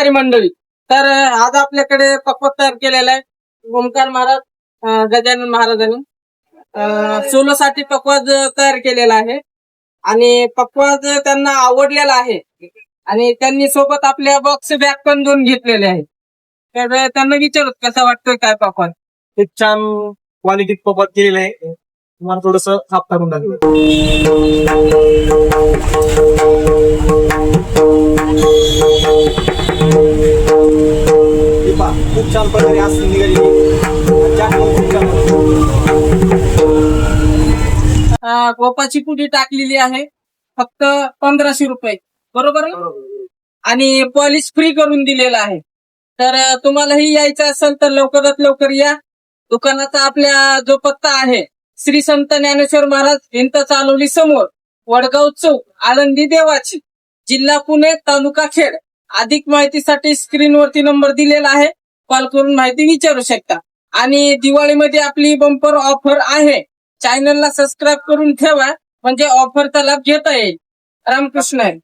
शेतकरी मंडळी. तर आज आपल्याकडे पक्वत तयार केलेला आहे. ओमकार महाराज गजानन महाराजांनी. सोलोसाठी पक्वाज तयार केलेला आहे. आणि पक्वाज त्यांना आवडलेला आहे. आणि त्यांनी सोबत आपल्या बॉक्स बॅग पण दोन घेतलेले आहे तर त्यांना विचारत कसा वाटतोय काय पक्वाज खूप छान क्वालिटीत पपत केलेलं आहे. तुम्हाला थोडस हाफ टाकून टाकलं खूप छान प्रकारे आज निघालेली गोपाची पुडी टाकलेली आहे. फक्त पंधराशे रुपये. बरोबर आहे? आणि पॉलिश फ्री करून दिलेला आहे. तर तुम्हालाही यायचं असेल तर लवकरात लवकर या. दुकानाचा आपल्या जो पत्ता आहे श्री संत ज्ञानेश्वर महाराज भिंत चालवली समोर वडगाव चौक आळंदी देवाची जिल्हा पुणे तालुका खेड. अधिक माहितीसाठी स्क्रीनवरती नंबर दिलेला आहे. कॉल करून माहिती विचारू शकता. आणि दिवाळीमध्ये आपली बंपर ऑफर आहे. चॅनलला सबस्क्राईब करून ठेवा. म्हणजे ऑफरचा लाभ घेता येईल. रामकृष्ण. आहे